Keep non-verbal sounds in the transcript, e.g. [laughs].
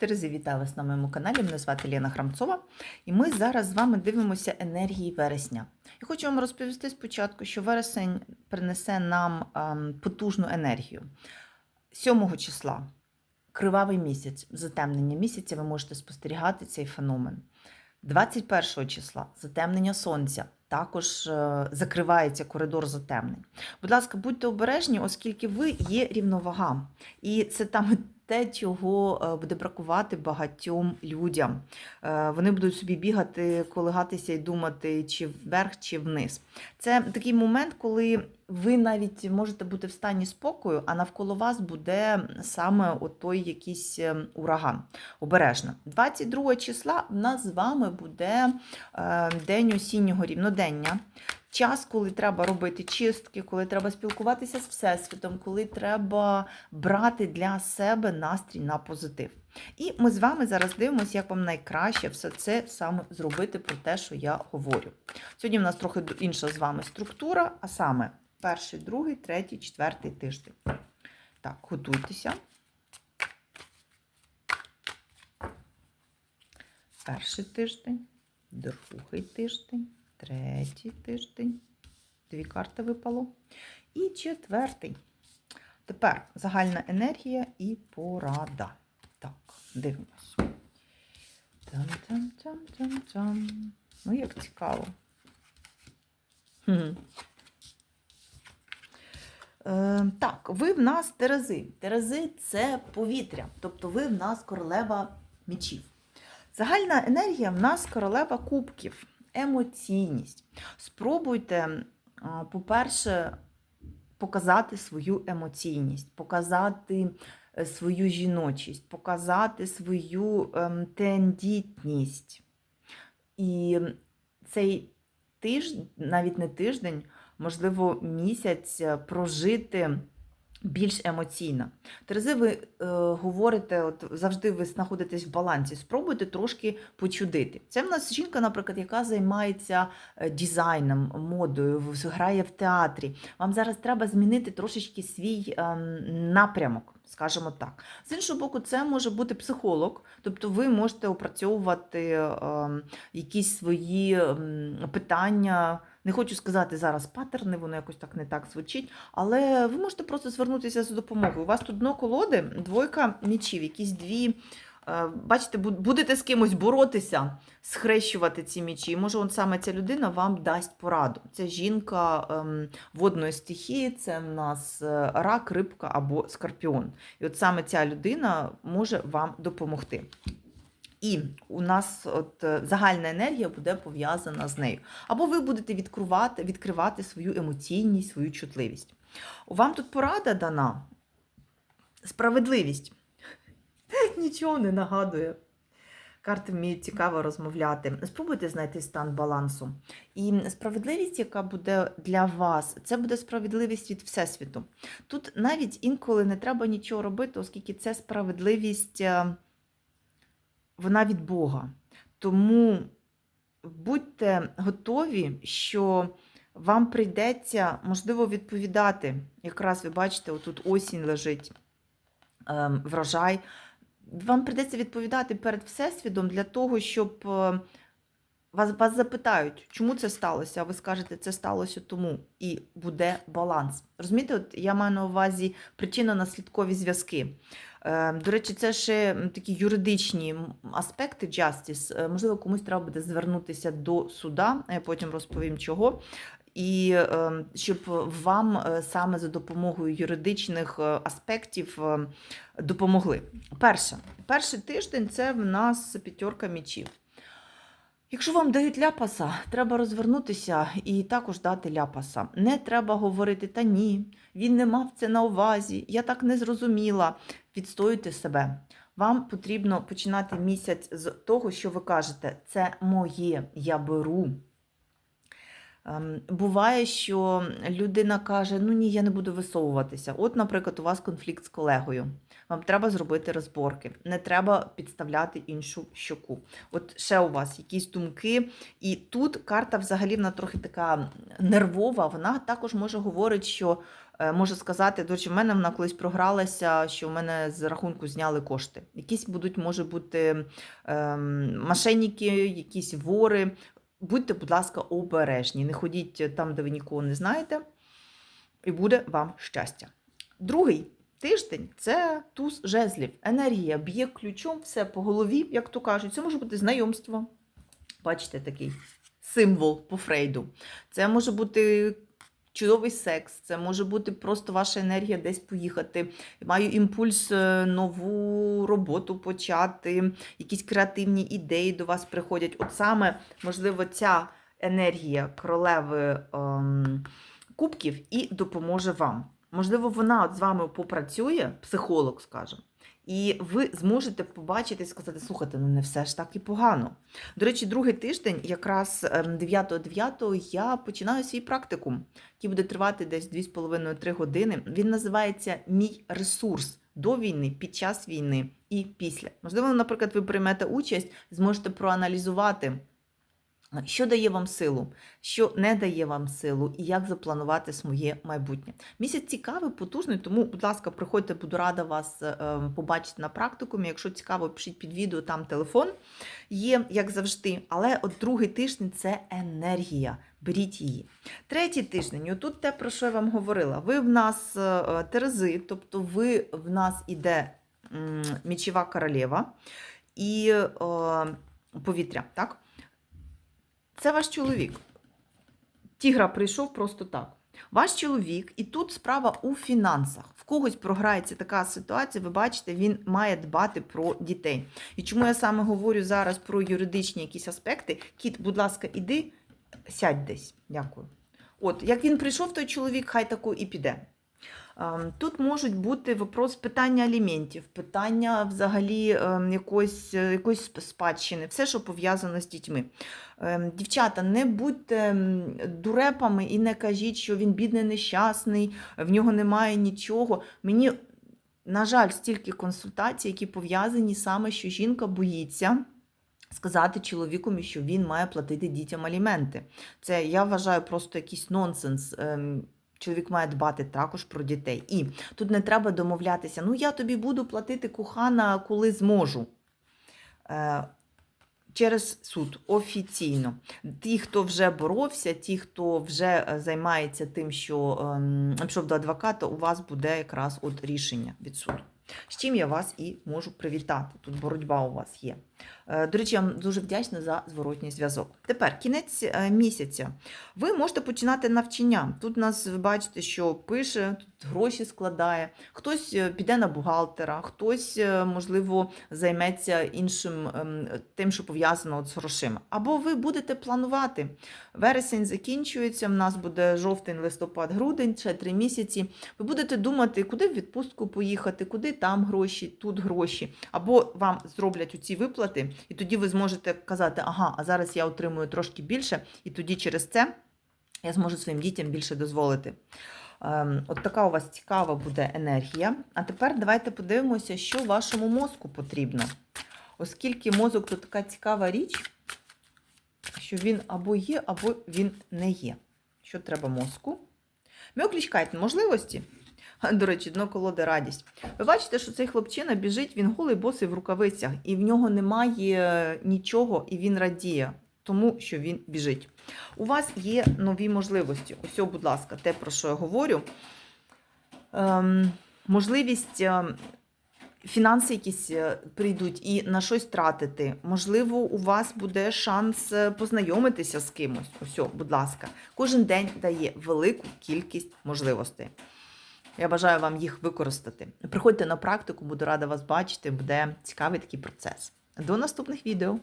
Терези, вітаю вас на моєму каналі. Мене звати Лена Храмцова, і ми зараз з вами дивимося енергії вересня. Я хочу вам розповісти спочатку, що вересень принесе нам ем, потужну енергію. 7 числа кривавий місяць, затемнення місяця, ви можете спостерігати цей феномен. 21 числа затемнення сонця. Також е, закривається коридор затемнень. Будь ласка, будьте обережні, оскільки ви є рівновага. І це там те, чого е, буде бракувати багатьом людям. Е, Вони будуть собі бігати, колигатися і думати, чи вверх, чи вниз. Це такий момент, коли ви навіть можете бути в стані спокою, а навколо вас буде саме той якийсь е, ураган. Обережно. 22 числа в нас з вами буде день осіннього рівнодення. Час, коли треба робити чистки, коли треба спілкуватися з Всесвітом, коли треба брати для себе настрій на позитив. І ми з вами зараз дивимося, як вам найкраще все це саме зробити про те, що я говорю. Сьогодні в нас трохи інша з вами структура, а саме перший, другий, третій, четвертий тиждень. Так, готуйтеся. Перший тиждень, другий тиждень, третій тиждень. Дві карти випало. І четвертий. Тепер загальна енергія і порада. Так, дивимось. Там-там-там-там-там. Ну, як цікаво. Хм. Е, так, ви в нас Терези. Терези це повітря. Тобто ви в нас королева мічів. Загальна енергія в нас королева кубків, емоційність. Спробуйте, по-перше, показати свою емоційність, показати е, свою жіночість, показати свою ем, тендітність. І цей тиждень, навіть не тиждень, можливо, місяць е, прожити більш емоційно. Терези, ви е, говорите, от завжди ви знаходитесь в балансі. Спробуйте трошки почудити. Це в нас жінка, наприклад, яка займається е, дизайном, модою, грає в театрі. Вам зараз треба змінити трошечки свій е, напрямок, скажімо так. З іншого боку, це може бути психолог, тобто ви можете опрацьовувати е, якісь свої м, питання. Не хочу сказати зараз паттерни, воно якось так не так звучить, але ви можете просто звернутися за допомогою. У вас тут дно колоди, двойка мічів, якісь дві. е, Бачите, будете з кимось боротися, схрещувати ці мічі. І може, от саме ця людина вам дасть пораду. Це жінка ем, водної стихії, це в нас е, рак, рибка або скорпіон. І от саме ця людина може вам допомогти. І у нас от е, загальна енергія буде пов'язана з нею. Або ви будете відкривати, відкривати свою емоційність, свою чутливість. Вам тут порада дана. Справедливість. [laughs] Нічого не нагадує. Карти вміють цікаво розмовляти. Спробуйте знайти стан балансу. І справедливість, яка буде для вас, це буде справедливість від Всесвіту. Тут навіть інколи не треба нічого робити, оскільки це справедливість. Вона від Бога. Тому будьте готові, що вам прийдеться, можливо, відповідати. Якраз ви бачите, отут осінь лежить ем, врожай. Вам прийдеться відповідати перед Всесвітом для того, щоб е, вас, вас запитають, чому це сталося, а ви скажете, це сталося тому. І буде баланс. Розумієте, от я маю на увазі причинно-наслідкові зв'язки. Е, До речі, це ще такі юридичні аспекти justice. Е, Можливо, комусь треба буде звернутися до суда, я потім розповім чого. І е, щоб вам е, саме за допомогою юридичних е, аспектів е, допомогли. Перше, перший тиждень це в нас п'ятерка мічів. Якщо вам дають ляпаса, треба розвернутися і також дати ляпаса. Не треба говорити, та ні, він не мав це на увазі, я так не зрозуміла. Відстоюйте себе. Вам потрібно починати місяць з того, що ви кажете, це моє, я беру. Ем, Буває, що людина каже: ну ні, я не буду висовуватися. От, наприклад, у вас конфлікт з колегою. Вам треба зробити розборки. Не треба підставляти іншу щоку. От ще у вас якісь думки. І тут карта взагалі вона трохи така нервова. Вона також може говорити, що Е, Можу сказати, до речі, в мене вона колись програлася, що в мене з рахунку зняли кошти. Якісь будуть, може бути, ем, мошенники, якісь вори. Будьте, будь ласка, обережні. Не ходіть там, де ви нікого не знаєте, і буде вам щастя. Другий тиждень це туз жезлів. Енергія б'є ключом, все по голові, як то кажуть. Це може бути знайомство. Бачите, такий символ по Фрейду. Це може бути чудовий секс, це може бути просто ваша енергія десь поїхати. Маю імпульс е, нову роботу почати, якісь креативні ідеї до вас приходять. От саме, можливо, ця енергія королеви ем, кубків і допоможе вам. Можливо, вона от з вами попрацює, психолог, скажімо, і ви зможете побачити і сказати, слухайте, ну не все ж так і погано. До речі, другий тиждень, якраз ем, 9.9 я починаю свій практикум, який буде тривати десь 2,5-3 години. Він називається Мій ресурс до війни, під час війни і після. Можливо, наприклад, ви приймете участь, зможете проаналізувати. Що дає вам силу, що не дає вам силу, і як запланувати своє майбутнє. Місяць цікавий, потужний, тому, будь ласка, приходьте, буду рада вас е, побачити на практикумі. Якщо цікаво, пишіть під відео, там телефон є, як завжди. Але от другий тиждень це енергія. Беріть її. Третій тиждень, отут те, про що я вам говорила. Ви в нас е, Терези, тобто ви в нас іде м, мічова королева і е, повітря, так? Це ваш чоловік. Тігра прийшов просто так. Ваш чоловік, і тут справа у фінансах. В когось програється така ситуація, ви бачите, він має дбати про дітей. І чому я саме говорю зараз про юридичні якісь аспекти? Кіт, будь ласка, іди, сядь десь. Дякую. От, як він прийшов, той чоловік, хай тако і піде. Ем, Тут можуть бути вопрос питання аліментів, питання взагалі ем, якоїсь, е, якоїсь спадщини, все, що пов'язано з дітьми. Ем, Дівчата, не будьте дурепами і не кажіть, що він бідний, нещасний, в нього немає нічого. Мені, на жаль, стільки консультацій, які пов'язані саме, що жінка боїться. Сказати чоловікові, що він має платити дітям аліменти. Це я вважаю просто якийсь нонсенс. Ем, Чоловік має дбати також про дітей. І тут не треба домовлятися, ну я тобі буду платити кохана, коли зможу. Е, Через суд офіційно. Ті, хто вже боровся, ті, хто вже е, займається тим, що ем, пішов до адвоката, у вас буде якраз от рішення від суду. З чим я вас і можу привітати. Тут боротьба у вас є. Е, До речі, я вам дуже вдячна за зворотній зв'язок. Тепер кінець е, місяця. Ви можете починати навчання. Тут нас ви бачите, що пише, тут гроші складає. Хтось е, піде на бухгалтера, хтось, можливо, займеться іншим ем, тим, що пов'язано з грошима. Або ви будете планувати. Вересень закінчується, в нас буде жовтень, листопад, грудень, ще три місяці. Ви будете думати, куди в відпустку поїхати, куди там гроші, тут гроші. Або вам зроблять оці виплати, і тоді ви зможете казати, ага, а зараз я отримую трошки більше, і тоді через це я зможу своїм дітям більше дозволити. Ем, От така у вас цікава буде енергія. А тепер давайте подивимося, що вашому мозку потрібно. Оскільки мозок то така цікава річ, що він або є, або він не є. Що треба мозку? Ми Мьоклічкайте можливості. [laughs] До речі, дно колоди радість. Ви бачите, що цей хлопчина біжить, він голий босий в рукавицях, і в нього немає нічого, і він радіє, тому що він біжить. У вас є нові можливості. Ось, будь ласка, те, про що я говорю. Ем, можливість. ем, Фінанси якісь е, прийдуть і на щось тратити. Можливо, у вас буде шанс е, познайомитися з кимось. Ось, будь ласка, кожен день дає велику кількість можливостей. Я бажаю вам їх використати. Приходьте на практику, буду рада вас бачити, буде цікавий такий процес. До наступних відео!